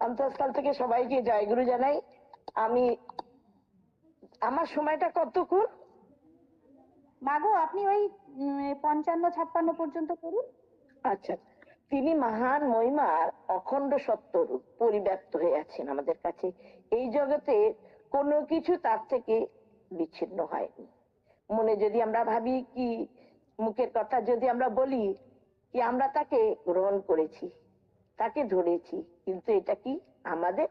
অন্তঃস্থল থেকে সবাইকে জয়গুরু জানাই। আমি আমার সময়টা কতক্ষণ? মাগো আপনি ওই পঞ্চান্ন ছাপ্পান্ন পর্যন্ত করুন আচ্ছা তিনি মহান মহিমার অখণ্ড সত্যরূপ পরিব্যাপ্ত হয়ে আছেন আমাদের কাছে। এই জগতে কোনো কিছু তার থেকে বিচ্ছিন্ন হয়নি। মনে যদি আমরা ভাবি কি মুখের কথা যদি আমরা বলি কি আমরা তাকে গ্রহণ করেছি? তাকে ধরেছি, কিন্তু এটা কি আমাদের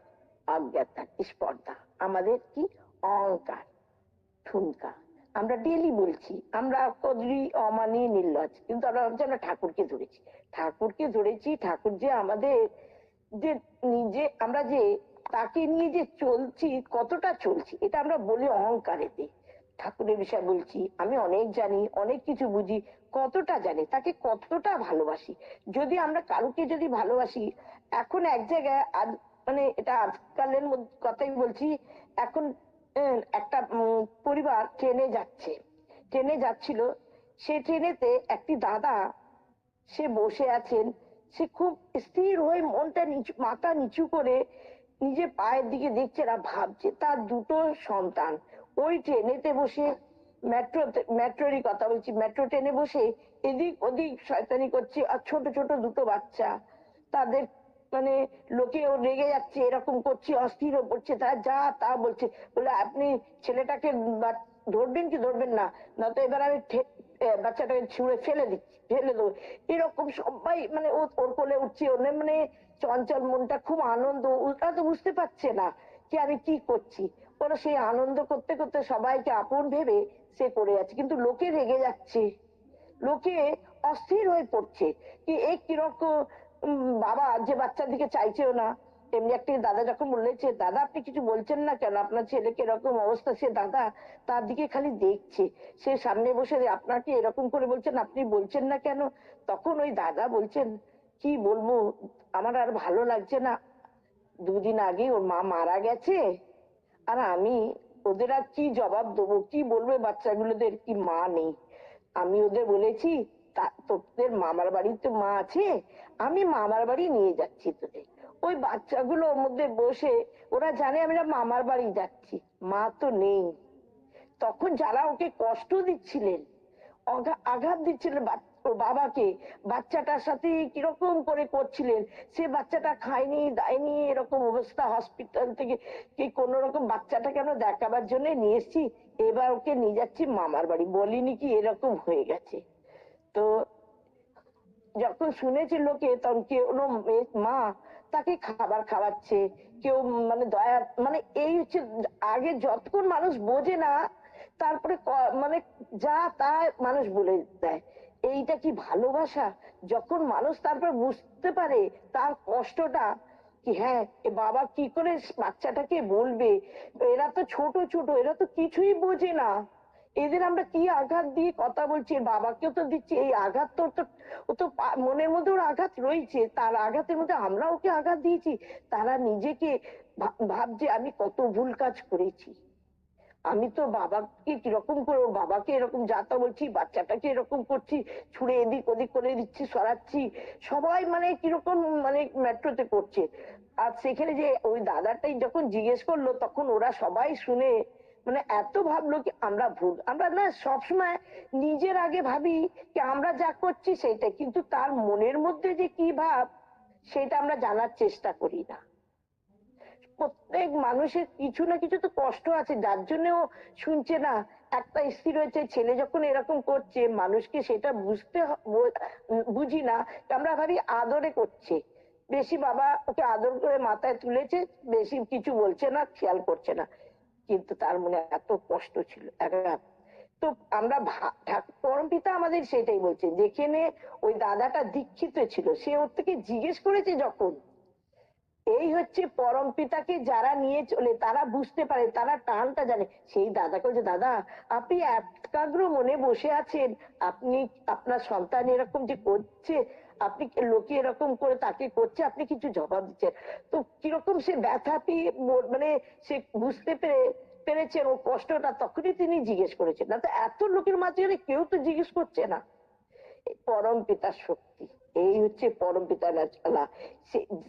অজ্ঞাতা, স্পর্ধা? আমাদের কি অহংকার, ঠুনকা? আমরা ডেলি বলছি, আমরা কদরি অমানি নির্লজ কিন্তু আমরা ভাবছি আমরা ঠাকুরকে ধরেছি। ঠাকুরকে ধরেছি, ঠাকুর যে আমাদের যে নিজে, আমরা যে তাকে নিয়ে যে চলছি, কতটা চলছি, এটা আমরা বলি অহংকারেতে। ঠাকুরের বিষয়ে বলছি, আমি অনেক জানি, অনেক কিছু বুঝি কতটা জানি, তাকে কতটা ভালোবাসি। যদি আমরা কারুকে যদি ভালোবাসি, এখন এক জায়গায় আজ মানে এটা আজকালের মধ্যে কথাই বলছি, এখন একটা পরিবার ট্রেনে যাচ্ছে। ট্রেনে যাচ্ছিল, সে ট্রেনেতে একটি দাদা, সে বসে আছেন, সে খুব স্থির হয়ে মনটা নিচু, মাথা নিচু করে নিজের পায়ের দিকে দেখছে না, ভাবছে তার দুটো সন্তান। ওই ট্রেনেতে বসে মেট্রো, মেট্রোরই কথা বলছি। মেট্রো ট্রেনে বসে এদিক ওদিক শয়তানি করছে আর ছোট ছোট দুটো বাচ্চা। তাদের মানে লোকে ও রেগে যাচ্ছে, এরকম করছে, অস্থির হয়ে পড়ছে, তারা যা তা বলছে। বলে, আপনি ছেলেটাকে ধরবেন কি ধরবেন না? নয়তো এবার আমি বাচ্চাটাকে ছুঁড়ে ফেলে দিচ্ছি, ফেলে দেবো। এরকম সবাই মানে ওর কোলে উঠছে, ওর মানে চঞ্চল মনটা খুব আনন্দ। ওরা তো বুঝতে পারছে না যে আমি কি করছি। ওরা সেই আনন্দ করতে করতে সবাইকে আপন ভেবে সে করে যাচ্ছে কিন্তু লোকে রেগে যাচ্ছে। লোকে অস্থির হয়ে পড়ছে কি এ কীরকম বাবা যে বাচ্চার দিকে চাইছেও না। এমনি একটি দাদা যখন বলেছে দাদা, আপনি কিছু বলছেন না কেন? আপনার ছেলেকে এরকম অবস্থা? সে দাদা তার দিকে খালি দেখছে। সে সামনে বসে আপনাকে এরকম করে বলছেন, আপনি বলছেন না কেন? তখন ওই দাদা বলছেন, কি বলব? আমার আর ভালো লাগছে না। দুদিন আগে ওর মা মারা গেছে। আর আমি ওদের আর কি জবাব দেবো? কি বলবে বাচ্চাগুলোদের? কি মা নেই? আমি ওদের বলেছি তোদের মামার বাড়িতে মা আছে? আমি মামার বাড়ি নিয়ে যাচ্ছি তোদের। ওই বাচ্চাগুলো ওর মধ্যে বসে, ওরা জানে আমরা মামার বাড়ি যাচ্ছি। মা তো নেই। তখন যারা ওকে কষ্ট দিচ্ছিলেন আঘাত দিচ্ছিলেন ওর বাবাকে? বাচ্চাটার সাথে কীরকম করে করছিলেন? সে বাচ্চাটা খায়নি, দায়নি, এরকম অবস্থা হসপিটাল থেকে কি কোন রকম বাচ্চাটাকে আমরা দেখাবার জন্য নিয়ে এসেছি? এবার ওকে নিয়ে যাচ্ছি মামার বাড়ি। বলিনি কি এরকম হয়ে গেছে। তো যখন শুনেছে লোকে তখন কেউ মা তাকে খাবার খাওয়াচ্ছে। কেউ মানে দয়া মানে এই হচ্ছে আগে যতক্ষণ মানুষ বোঝে না, তারপরে মানে যা তা মানুষ বলে দেয়। এইটা কি ভালোবাসা? যখন মানুষ তারপর বুঝতে পারে তার কষ্টটা, কি হ্যাঁ বাবা কি করে বাচ্চাটাকে বলবে? এরা তো ছোট ছোট, এরা তো কিছুই বোঝে না। এদের আমরা কি আঘাত দিয়ে কথা বলছি? বাবাকেও তো দিচ্ছি। এই আঘাত তো, ও তো মনের মধ্যে ওর আঘাত রয়েছে। তার আঘাতের মধ্যে আমরা ওকে আঘাত দিয়েছি। তারা নিজেকে ভাবছে, আমি কত ভুল কাজ করেছি। আমি তো বাবাকে কীরকম করে, ওর বাবাকে এরকম যাতা বলছি, বাচ্চাটাকে এরকম করছি, ছুড়ে এদিক ওদিক করে দিচ্ছি, সরাচ্ছি, সবাই মানে কীরকম মানে মেট্রোতে করছে। আর সেখানে যে ওই দাদাটাই যখন জিজ্ঞেস করল, তখন ওরা সবাই শুনে মানে এত ভাবলো কি আমরা ভুল, আমরা না সবসময় নিজের আগে ভাবি কি আমরা যা করছি সেটাই, কিন্তু তার মনের মধ্যে যে কি ভাব, সেটা আমরা জানার চেষ্টা করি না। প্রত্যেক মানুষের কিছু না কিছু তো কষ্ট আছে, যার জন্য ও শুনছে না, একটা স্থির হয়েছে ছেলে যখন এরকম করছে, মানুষকে সেটা বুঝতে বুঝি না আমরা ভাবি আদরে করছে। বেশি বাবা ওকে আদর করে মাথায় তুলেছে, বেশি কিছু বলছে না, খেয়াল করছে না। কিন্তু তার মনে এত কষ্ট ছিল তো আমরা পরম পিতা আমাদের সেটাই বলছে যেখানে ওই দাদাটা দীক্ষিত ছিল, সে ওর থেকে জিজ্ঞেস করেছে যখন এই হচ্ছে পরম পিতাকে যারা নিয়ে চলে, তারা বুঝতে পারে, তারা টানটা জানে। সেই দাদাকে বলছে দাদা, আপনি একাগ্র মনে বসে আছেন। আপনি, আপনার সন্তান এরকম যে করছে, আপনি লোকে এরকম করে তাকে করছে, আপনি কিছু জবাব দিচ্ছেন। তো কীরকম সে ব্যথা পেয়ে মানে সে বুঝতে পেরে, পেরেছেন ওর কষ্টটা তখনই তিনি জিজ্ঞেস করেছেন। না তো এত লোকের মাঝখানে কেউ তো জিজ্ঞেস করছে না। পরম পিতার শক্তি। এই হচ্ছে পরম পিতা চালা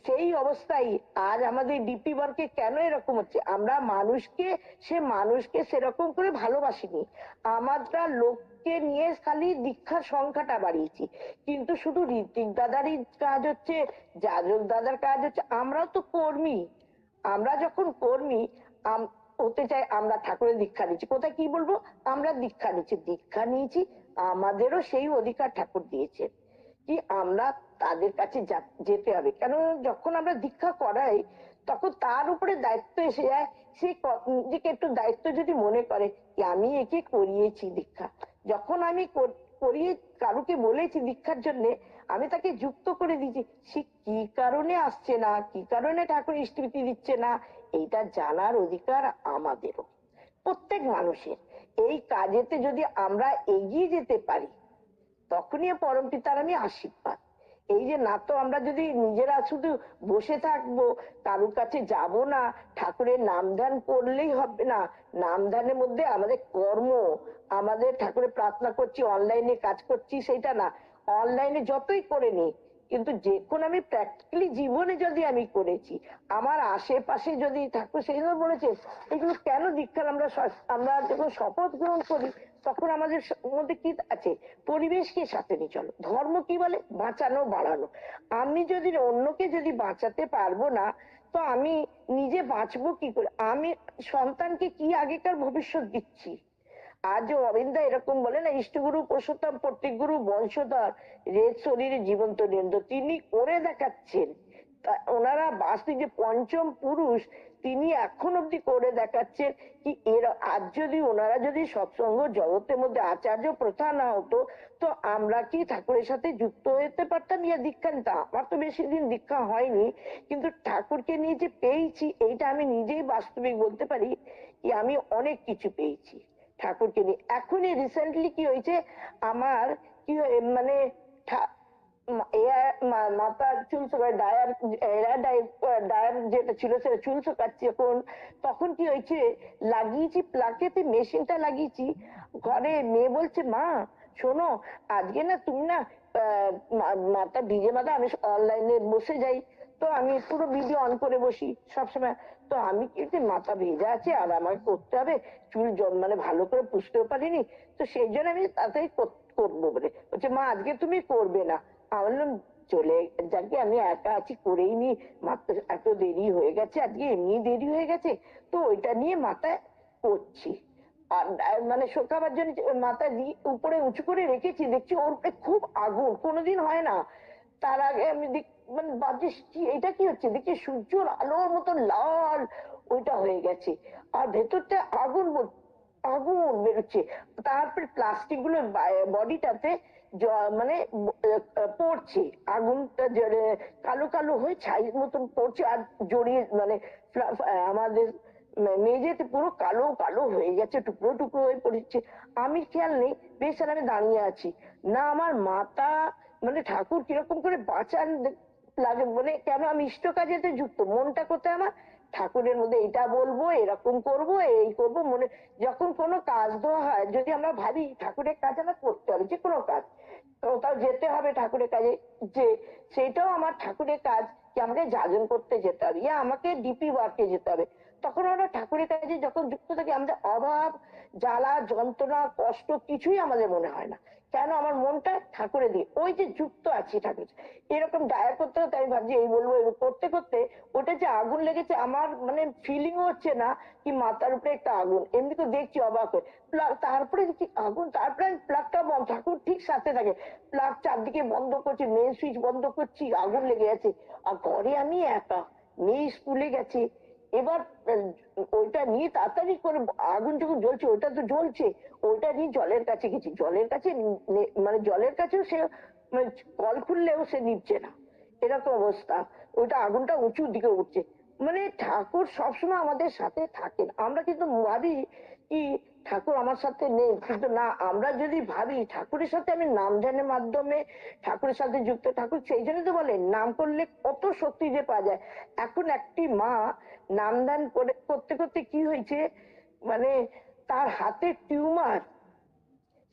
সেই অবস্থায় আজ আমাদের ডিপি ওয়ার্কে কেন এরকম হচ্ছে? আমরা মানুষকে, সে মানুষকে সেরকম করে ভালোবাসিনি। আমরা লোককে নিয়ে খালি দীক্ষার সংখ্যাটা বাড়িয়েছি। কিন্তু শুধু ঋতিক দাদারই কাজ হচ্ছে যাজক দাদার কাজ হচ্ছে, আমরাও তো কর্মী। আমরা যখন কর্মী হতে চাই আমরা ঠাকুরের দীক্ষা নিচ্ছি। কোথায় কি বলব? আমরা দীক্ষা নিচ্ছি। দীক্ষা নিয়েছি, আমাদেরও সেই অধিকার ঠাকুর দিয়েছে। কি আমরা তাদের কাছে যেতে হবে? কেন যখন আমরা দীক্ষা করাই, তখন তার উপরে দায়িত্ব এসে যায়। সে নিজেকে একটু দায়িত্ব যদি মনে করে কি আমি একে করিয়েছি দীক্ষা। যখন আমি করিয়ে কারুকে বলেছি দীক্ষার জন্য, আমি তাকে যুক্ত করে দিয়েছি, সে কি কারণে আসছে না? কি কারণে ঠাকুর ইষ্টভীতি দিচ্ছে না? এইটা জানার অধিকার আমাদেরও। প্রত্যেক মানুষের। এই কাজেতে যদি আমরা এগিয়ে যেতে পারি তখনই পরম পিতার আমি আশীর্বাদ। এই যে, না তো আমরা যদি নিজেরা শুধু বসে থাকব, কারুর কাছে যাব না, ঠাকুরের নাম ধ্যান করলেই হবে না। নাম ধ্যানের মধ্যে আমাদের কর্ম, আমাদের ঠাকুরের প্রার্থনা করছি, অনলাইনে কাজ করছি সেটা না। অনলাইনে যতই করে নি কিন্তু যে কোন আমি প্র্যাকটিক্যালি জীবনে যদি আমি করেছি, আমার আশেপাশে যদি ঠাকুর সেই বলেছে, এগুলো কেন দীক্ষার আমরা আমরা যখন শপথ গ্রহণ করি তখন আমাদের মধ্যে কি আছে? পরিবেশকে সাথে নিয়ে চলো। ধর্ম কি বলে? বাঁচানো, বাড়ানো। আমি যদি অন্যকে যদি বাঁচাতে পারব না, তো আমি নিজে বাঁচবো কি করে? আমি সন্তানকে কি আগেকার ভবিষ্যৎ দিচ্ছি? আজও অবিন্দা এরকম বলে না, ইষ্টগুরু, পুরুষোত্তম প্রত্যেক গুরু বংশধর, রেত, শরীরে, জীবন্ত, নিরন্ত। তিনি করে দেখাচ্ছেন। ওনারা বাস্তবিক যে পঞ্চম পুরুষ তিনি এখন অব্দি করে দেখাচ্ছেন কি এর, আজ যদি ওনারা যদি সৎসঙ্গ জগতের মধ্যে আচার্য প্রথা না হতো, তো আমরা কি ঠাকুরের সাথে যুক্ত হতে পারতাম? ইয়া দীক্ষা নিতাম আমার তো বেশি দিন দীক্ষা হয়নি, কিন্তু ঠাকুরকে নিয়ে যে পেয়েছি, এইটা আমি নিজেই বাস্তবিক বলতে পারি কি আমি অনেক কিছু পেয়েছি ঠাকুরকে নিয়ে। এখনই রিসেন্টলি কি হয়েছে? আমার কি মানে মাথার চুল শোকায়, ডায়ার ডায়ার যেটা ছিল সেটা চুল শোকাচ্ছে এখন। তখন কি হয়েছে? লাগিয়েছি, প্লাকেতে মেশিনটা লাগিয়েছি। ঘরে মেয়ে বলছে, মা, শোনো, আজকে না তুমি না মাথা ভিজে মাথা আমি অনলাইনে বসে যাই। তো আমি পুরো ভিডিও অন করে বসি সবসময় তো আমি কি মাথা ভেজা আছে, আর আমাকে করতে হবে? চুল মানে ভালো করে পুষতেও পারিনি। তো সেই জন্য আমি তাড়াতাড়ি করব বলে। বলছে, মা, আজকে তুমি করবে না। আমি বললাম চলে যাকে আমি একা আছি, করেই নি। মাত্র এত দেরি হয়ে গেছে, আজকে এমনি দেরি হয়ে গেছে। তো ওইটা নিয়ে মাথায় করছি। মানে শোকাবার জন্য মাথা উপরে উঁচু করে রেখেছি, দেখছি ওর খুব আগুন। কোনোদিন হয় না। তার আগে আমি মানে কি এটা কি হচ্ছে? দেখছি সূর্যর আলোর মতো লাল ওইটা হয়ে গেছে। আর ভেতরটা আগুন আগুন বেরোচ্ছে। তারপরে প্লাস্টিকগুলো বডিটাতে মানে পড়ছে। আগুনটা কালো কালো হয়ে ছাই মতন পড়ছে আর জড়িয়ে মানে আমাদের মেঝেতে পুরো কালো কালো হয়ে গেছে, টুকরো টুকরো হয়ে পড়েছে। আমি খেয়াল নেই, বেশ আর আমি দাঁড়িয়ে আছি। না আমার মাথা মানে ঠাকুর কীরকম করে বাঁচান লাগে মানে কেন আমি ইষ্ট কাজেতে যুক্ত? মনটা কোথায় আমার? ঠাকুরের মধ্যে এটা বলব, এরকম করব, এই করব, মনে, যখন কোনো কাজ দেওয়া হয়, যদি আমরা ভাবি ঠাকুরের কাজ আমরা করতে হবে, যে কোনো কাজ কোথাও যেতে হবে ঠাকুরের কাজে। যে সেটাও আমার ঠাকুরের কাজ যে আমাকে জাজন করতে যেতে হবে, ইয়া আমাকে ডিপি ওয়ার্কে যেতে হবে। তখন আমরা ঠাকুরের কাজে যখন যুক্ত থাকি আমাদের অভাব, জ্বালা, যন্ত্রণা, কষ্ট কিছুই আমাদের মনে হয় না। কেন আমার মনটা ঠাকুরে দিয়ে? ওই যে যুক্ত আছি ঠাকুর। এরকম ডায়া করতে করতে আমি ভাবছি, এই বলব, এই করতে করতে ওটা যে আগুন লেগেছে, আমার মানে ফিলিং হচ্ছে না কি মাথার উপরে একটা আগুন। এমনি তো দেখছি অবাক হয়ে। তারপরে দেখছি আগুন, তারপরে আমি প্লাগটা বন্ধ। ঠাকুর ঠিক সাথে থাকে। প্লাগ চারদিকে বন্ধ করছি মেন সুইচ বন্ধ করছি, আগুন লেগে গেছে আর ঘরে আমি একা, মেয়ে স্কুলে গেছে। এবার ওইটা নিয়ে তাড়াতাড়ি করে আগুন যখন জ্বলছে ওটা তো জ্বলছে, ওইটা নিয়ে জলের কাছে গেছি। জলের কাছে মানে জলের কাছেও সে মানে কল খুললেও সে নিচ্ছে না। এরকম অবস্থা। ওইটা আগুনটা উঁচুর দিকে উঠছে। মানে ঠাকুর সবসময় আমাদের সাথে থাকেন। আমরা কিন্তু ভাবি কি ঠাকুর আমার সাথে নেই, কিন্তু না, আমরা যদি ভাবি ঠাকুরের সাথে আমি নাম ধ্যানের মাধ্যমে ঠাকুরের সাথে যুক্ত ঠাকুর, সেই জন্য তো বলে, নাম করলে কত শক্তি যে পাওয়া যায়। এখন একটি মা নাম ধ্যান করে, করতে করতে কি হয়েছে মানে তার হাতে টিউমার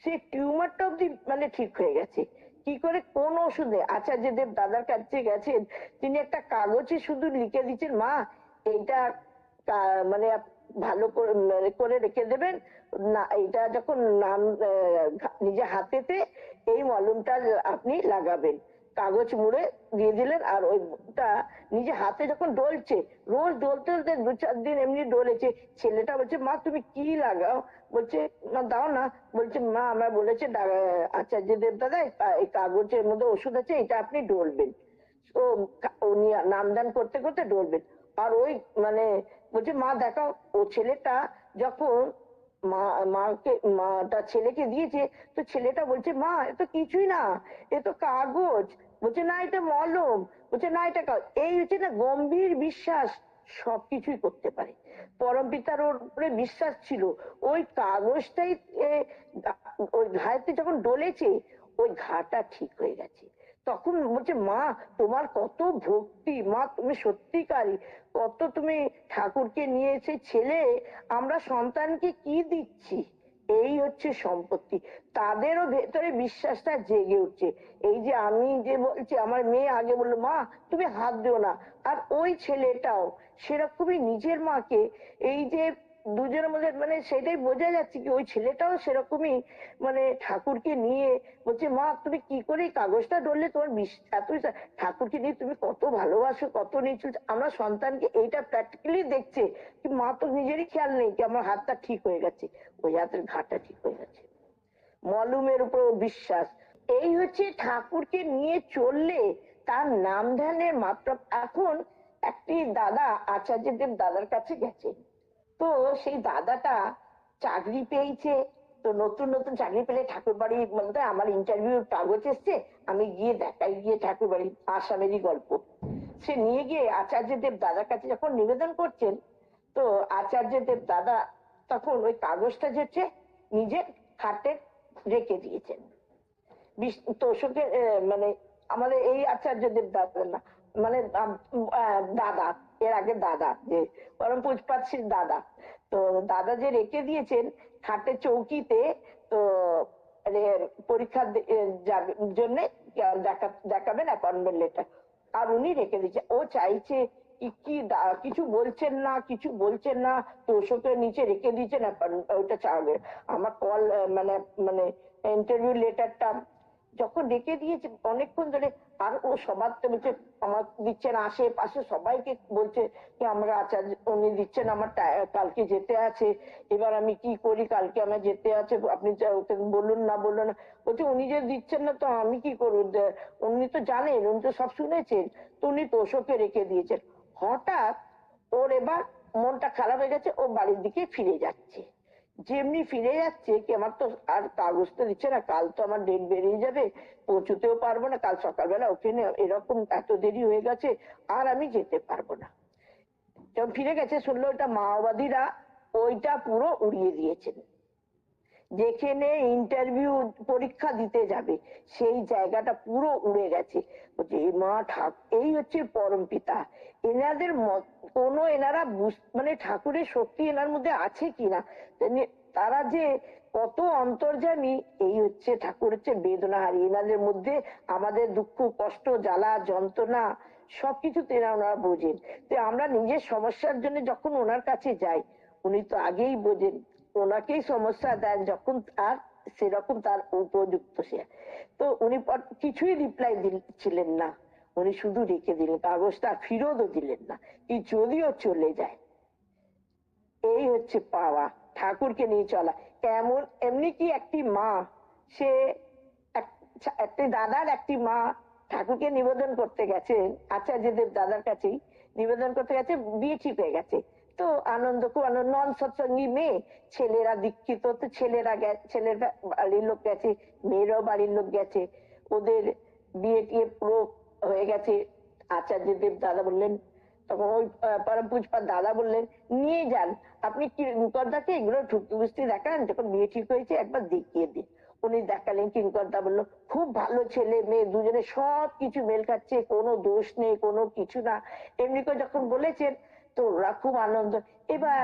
সেই টিউমারটা অব্দি মানে ঠিক হয়ে গেছে। কি করে? কোন ওষুধে? আচার্যদেব দাদার কাছে গেছেন, তিনি একটা কাগজে শুধু লিখে দিচ্ছেন, মা, এইটা মানে ভালো করে মানে করে রেখে দেবেন। না এটা যখন নাম নিজে হাতেতে এই মলমটা আপনি লাগাবেন। কাগজ মুড়ে দিয়ে দিলেন আর ওইটা নিজে হাতে যখন ডলছে, রোজ ডলতে ডলতে দু চার দিন এমনি ডলেছে। ছেলেটা বলছে, মা, তুমি কি লাগাও? বলছে, না, দাও না। বলছে, মা আমরা বলেছে আচার্য দেব দাদা, এই কাগজের মধ্যে ওষুধ আছে, এটা আপনি ডলবেন। ও উনি নামদান করতে করতে ডলবেন। আর ওই মানে বলছে, মা, দেখাও, ও ছেলেটা যখন মা, মাকে মাটা ছেলেকে দিয়েছে, তো ছেলেটা বলছে, মা, এ তো কিছুই না, এ তো কাগজ। বলছে, না, এটা মলম। বলছে, না, এটা এই হচ্ছে না গম্ভীর বিশ্বাস সবকিছুই করতে পারে। পরম পিতার ওর উপরে বিশ্বাস ছিল, ওই কাগজটাই ওই ঘায়েতে যখন ডলেছে, ওই ঘাটা ঠিক হয়ে গেছে। তখন বলছে, মা, তোমার কত ভক্তি, মা, তুমি সত্যিকারী। কত তুমি ঠাকুরকে নিয়ে এসে ছেলে, আমরা সন্তানকে কি দিচ্ছি? এই হচ্ছে সম্পত্তি। তাদেরও ভেতরে বিশ্বাসটা জেগে উঠছে। এই যে আমি যে বলছি, আমার মেয়ে আগে বলল, মা, তুমি হাত দিও না। আর ওই ছেলেটাও সেরকমই নিজের মাকে এই যে দুজনের মধ্যে মানে সেটাই বোঝা যাচ্ছে কি ওই ছেলেটাও সেরকমই মানে ঠাকুরকে নিয়ে বলছে, মা, তুমি কি করে এই কাগজটা ধরলে? তোমার এত ঠাকুরকে নিয়ে, তুমি কত ভালোবাসো, কত নিচু আমরা সন্তানকে এইটা প্র্যাকটিক্যালি দেখছে কি, মা তো নিজেরই খেয়াল নেই কি আমার হাতটা ঠিক হয়ে গেছে? ওই হাতের ঘাটটা ঠিক হয়ে গেছে। মলমের উপর বিশ্বাস এই হচ্ছে ঠাকুরকে নিয়ে চললে তার নাম ধ্যানের মাত্রা। এখন একটি দাদা আচার্যদেব দাদার কাছে গেছেন তো সেই দাদাটা চাকরি পেয়েছে। তো নতুন নতুন চাকরি পেলে ঠাকুর বাড়ি বলতে আমার ইন্টারভিউ কাগজ এসছে, আমি গিয়ে দেখাই, গিয়ে ঠাকুর বাড়ি আসামেরই গল্প। সে নিয়ে গিয়ে আচার্যদেব দাদার কাছে যখন নিবেদন করছেন, তো আচার্যদেব দাদা তখন ওই কাগজটা যে নিজের খাটে রেখে দিয়েছেন। তোষকের মানে আমাদের এই আচার্যদেব দাদা না মানে দাদা এর আগে দাদা যে পরম পুষ্পাত সিং দাদা। তো দাদা যে রেখে দিয়েছেন খাটের চৌকিতে তো মানে পরীক্ষা দে- এ, যাবে জন্য দেখা- দেখাবেন অ্যাপয়েন্টমেন্ট লেটার। আর উনি রেখে দিয়েছে। ও চাইছে কি কিছু বলছেন না কিছু বলছেন না তো ওষুধের নিচে রেখে দিয়েছেন ওটা চাবে আমার কল মানে মানে ইন্টারভিউ লেটারটা যখন রেখে দিয়েছে অনেকক্ষণ ধরে আর ও সবার তো বলছে আমার দিচ্ছেন আশেপাশে সবাইকে বলছে যে, আমরা আচার্য উনি দিচ্ছেন আমার কালকে যেতে আছে। এবার আমি কি করি? কালকে আমার যেতে আছে। আপনি বলুন না বলুন না। বলছে, উনি যে দিচ্ছেন না তো আমি কি করব? উনি তো জানেন, উনি তো সব শুনেছেন। তো উনি তোষকে রেখে দিয়েছেন। হঠাৎ ওর এবার মনটা খারাপ হয়ে গেছে, ও বাড়ির দিকে ফিরে যাচ্ছে। যেমনি ফিরে যাচ্ছে, কি আমার তো আর কাগজ তো দিচ্ছে না, কাল তো আমার ডেট বেরিয়ে যাবে, পৌঁছতেও পারব না, কাল সকালবেলা ওখানে এরকম এত দেরি হয়ে গেছে, আর আমি যেতে পারব না। যখন ফিরে গেছে, শুনলো ওটা মাওবাদীরা, ওইটা পুরো উড়িয়ে দিয়েছেন যেখানে ইন্টারভিউ পরীক্ষা দিতে যাবে, সেই জায়গাটা পুরো উড়ে গেছে। এই মা ঠাক এই হচ্ছে পরম পিতা। এনাদের কোনো এনারা মানে ঠাকুরের শক্তি এনার মধ্যে আছে কিনা তারা যে কত অন্তর্জামী এই হচ্ছে ঠাকুর হচ্ছে বেদনাহারী। এনাদের মধ্যে আমাদের দুঃখ, কষ্ট, জ্বালা, যন্ত্রণা সবকিছু তেনা ওনারা বোঝেন। তো আমরা নিজের সমস্যার জন্য যখন ওনার কাছে যাই, উনি তো আগেই বোঝেন। ওনাকেই সমস্যা দেন যখন তার সেরকম তার উপযুক্ত সে। তো উনি কিছুই রিপ্লাই দিচ্ছিলেন না। উনি শুধু রেখে দিলেন, কাগজটা ফিরতও দিলেন না, কি যদিও চলে যায়। এই হচ্ছে পাওয়া, ঠাকুরকে নিয়ে চলা। কেমন, এমনি কি একটি মা, সে একটি দাদার একটি মা ঠাকুরকে নিবেদন করতে গেছে আচার্যদেব দাদার কাছেই নিবেদন করতে গেছে, বিয়ে ঠিক হয়ে গেছে। তো আনন্দ, খুব আনন্দ নন সৎসঙ্গী মেয়ে। ছেলেরা দীক্ষিত, তো ছেলেরা ছেলের বাড়ির লোক গেছে, মেয়েরাও বাড়ির লোক গেছে। ওদের বিয়ে টিয়ে পুরো হয়ে গেছে। আচার্যদেব দাদা বললেন, তখন ওই পরম পুষ্পার দাদা বললেন, নিয়ে যান, আপনি কিঙ্করদাকে এগুলো ঠুকি বুঝতে দেখান? যখন বিয়ে ঠিক হয়েছে, একবার দেখিয়ে দিন। উনি দেখালেন, কিঙ্করদা বলল, খুব ভালো ছেলে, মেয়ে, দুজনে সব কিছু মেল খাচ্ছে, কোনো দোষ নেই, কোনো কিছু না। এমনি করে যখন বলেছেন তো ওরা খুব আনন্দ। এবার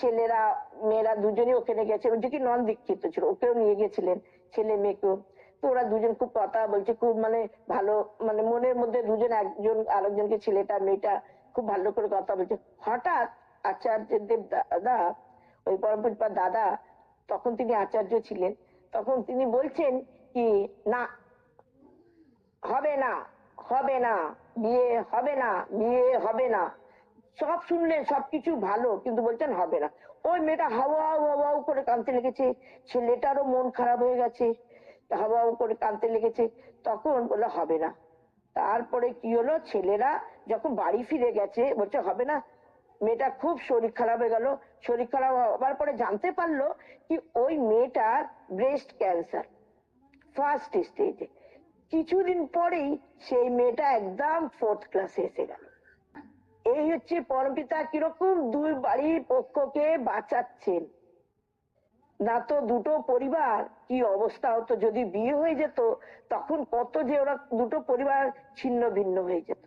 ছেলেরা, মেয়েরা দুজনে ওখানে গেছে। যে কি নন দীক্ষিত ছিল, ওকেও নিয়ে গেছিলেন ছেলে মেয়েকেও। তো ওরা দুজন খুব কথা বলছে, খুব মানে ভালো মানে মনের মধ্যে দুজন একজন আরেকজনকে, ছেলেটা, মেয়েটা খুব ভালো করে কথা বলছে। হঠাৎ আচার্যদেব দাদা, ওই পরমপুর দাদা, তখন তিনি আচার্য ছিলেন। তখন তিনি বলছেন কি, না, হবে না হবে না, বিয়ে হবে না, বিয়ে হবে না। সব শুনলেন সবকিছু ভালো, কিন্তু বলছেন হবে না। ওই মেয়েটা হাওয়া হাওয়া করে কাঁদতে লেগেছে, ছেলেটারও মন খারাপ হয়ে গেছে হাওয়া করে কাঁদতে লেগেছে, তখন বলল হবে না। তারপরে কি হলো? ছেলেরা যখন বাড়ি ফিরে গেছে, বলছে হবে না। মেয়েটা খুব শরীর খারাপ হয়ে গেল। শরীর খারাপ হওয়ার পরে জানতে পারল কি ওই মেয়েটার ব্রেস্ট ক্যান্সার ফার্স্ট স্টেজে কিছুদিন পরেই সেই মেয়েটা একদম ফোর্থ ক্লাসে এসে গেল। এই হচ্ছে পরমপিতা কীরকম দুই বাড়ির পক্ষকে বাঁচাচ্ছেন। না তো দুটো পরিবার, কি অবস্থা হতো যদি বিয়ে হয়ে যেত, তখন কত যে ওরা দুটো পরিবার ছিন্ন ভিন্ন হয়ে যেত।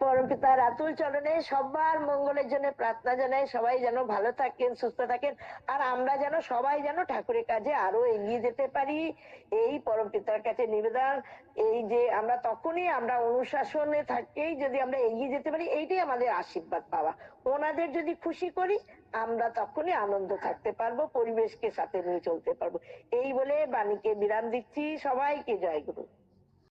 পরমপিতার আতুল চরণে সবার মঙ্গলের জন্য প্রার্থনা জানাই, সবাই যেন ভালো থাকেন, সুস্থ থাকেন, আর আমরা যেন সবাই যেন ঠাকুরের কাজে আরও এগিয়ে যেতে পারি। এই পরমপিতার কাছে নিবেদন, এই যে আমরা তখনই আমরা অনুশাসনে থাকেই যদি আমরা এগিয়ে যেতে পারি, এইটাই আমাদের আশীর্বাদ পাওয়া। ওনাদের যদি খুশি করি, আমরা তখনই আনন্দ থাকতে পারব, পরিবেশকে সাথে নিয়ে চলতে পারব। এই বলে বাণীকে বিরাম দিচ্ছি। সবাইকে জয় গুরু।